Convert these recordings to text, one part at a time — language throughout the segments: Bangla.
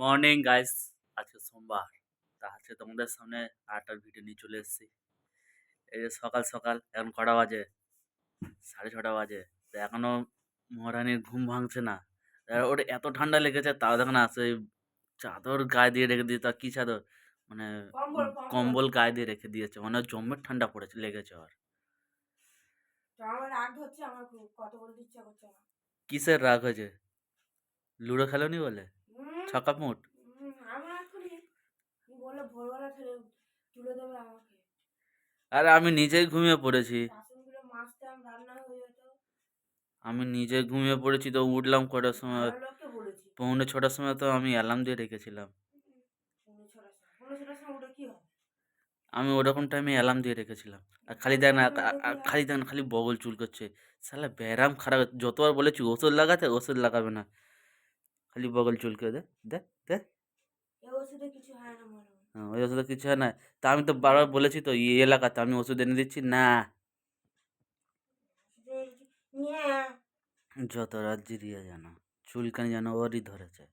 Morning guys. আজকে সোমবার। তা আজকে তোমাদের সামনে আটটার ভিডিও নিয়ে চলে এসেছি। এই যে সকাল সকাল এখন কটা বাজে? সাড়ে ছটা বাজে। তো এখনও মহারানীর ঘুম ভাঙছে না। ওর এত ঠান্ডা লেগেছে তাও দেখো না সেই চাদর গায়ে দিয়ে রেখে দিয়ে তা কী চাদর? মানে কম্বল, গায়ে দিয়ে রেখে দিয়েছে। মানে ওর জম্মের ঠান্ডা পড়েছে লেগেছে না। কিসের রাগ হয়েছে? লুডো খেলোনি বলে? ছক্কা মুট? আরে আমি নিজেই ঘুমিয়ে পড়েছি। আমি নিজে ঘুমিয়ে পড়েছি তো উঠলাম কটার সময়। পৌনে ছটার সময় তো আমি অ্যালার্ম দিয়ে রেখেছিলাম। আমি ওরকম টাইমে অ্যালার্ম দিয়ে রেখেছিলাম। আর খালি দেখ না খালি দেখ না খালি বগল চুল করছে সালা ব্যারাম খারাপ যতবার বলেছি ওষুধ লাগাতে ওষুধ লাগাবে না। খালি বগল চুল করে দে দে দে। এই ওষুধে কিছু হয় ওই ওষুধে কিছু হয় না। তা আমি তো বারবার বলেছি তো এই এলাকাতে আমি ওষুধ এনে দিচ্ছি না। যত রাত জিরিয়ে যেন চুলকানি যেন ওরই ধরেছে।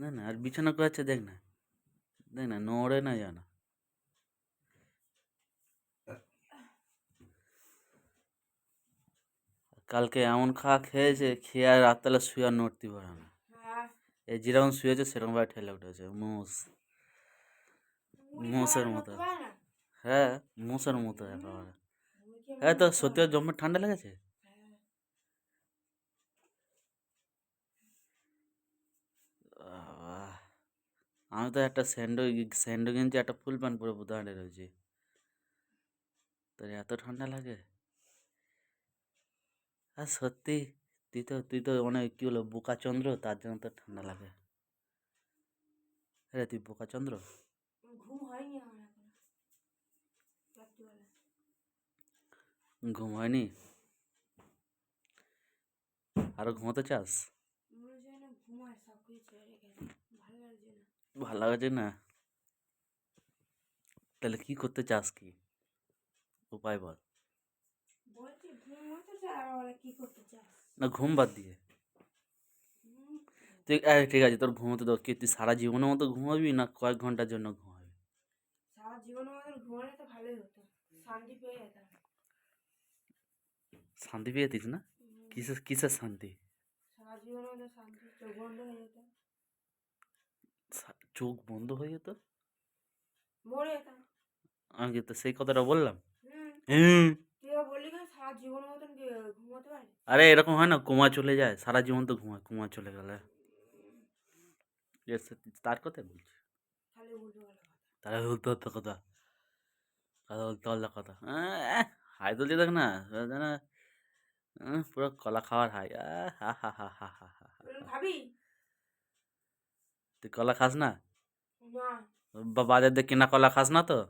না না আর বিছানা করাচ্ছে দেখ না। দেখ না নড়ে না যেন। কালকে এমন খাওয়া খেয়েছে খেয়ে আর রাতবেলা শুয়ে আর নড়তে পারে না। হ্যাঁ। এই যেরকম শুয়েছে সেরকমভাবে ঠেলে উঠেছে। মোষ। মোষের মতো। হ্যাঁ মোষের মতো একেবারে। হ্যাঁ তো সত্যি। জম্মের ঠান্ডা লেগেছে? হ্যাঁ। আমি তো একটা স্যান্ডো স্যান্ডো কিনছি একটা ফুল প্যান্ট পরে বুধ হাঁটে রয়েছি। তোর এত ঠান্ডা লাগে? আর সত্যি তুই তো তুই তো অনেক কী হলো বোকাচন্দ্র তার জন্য তোর ঠান্ডা লাগে। রে তুই বোকাচন্দ্র ঘুম হয়নি আমার এখন। রাত্রিবেলা। ঘুম হয়নি? আরও ঘুমোতে চাস? মনে ভালো লাগছে না? তাহলে কি করতে চাস কি? উপায় বল বলছি ঘুমোতে চাই আর বলে কি করতে চাস না ঘুম বাদ দিয়ে। তুই ঠিক আছে তোর ঘুমোতে দাও কি তুই সারা জীবনের মতো ঘুমাবি না কয়েক ঘণ্টার জন্য ঘুমাবি? সারা জীবন আমাদের ঘুমালে তো ভালোই হতো। শান্তি পেয়ে যেতাম। শান্তি না? কিসের কিসের শান্তি? সারা চোখ বন্ধ হয়ে যেত। সা- চোখ বন্ধ হয়ে যেত? মরে যেতাম। আমি তো সেই কথাটা বললাম? হুম হুম। তুই আবার বললি কেন সারা জীবনের মতন কি ঘুমাতে পারি আরে এরকম হয় না কুমা চলে যায় সারা জীবন তো ঘুমায় কুমা চলে গেলে। তার কথা বলছি? তাহলে বলতে হতো কথা। কথা। বলতে পারলে কথা। হাই তুলছে দেখ না যেন পুরো কলা খাওয়ার হাই। হা হা হা হা হা হা। তুই কলা খাস না? না। বা- বাজার দিয়ে কেনা কলা খাস না তো?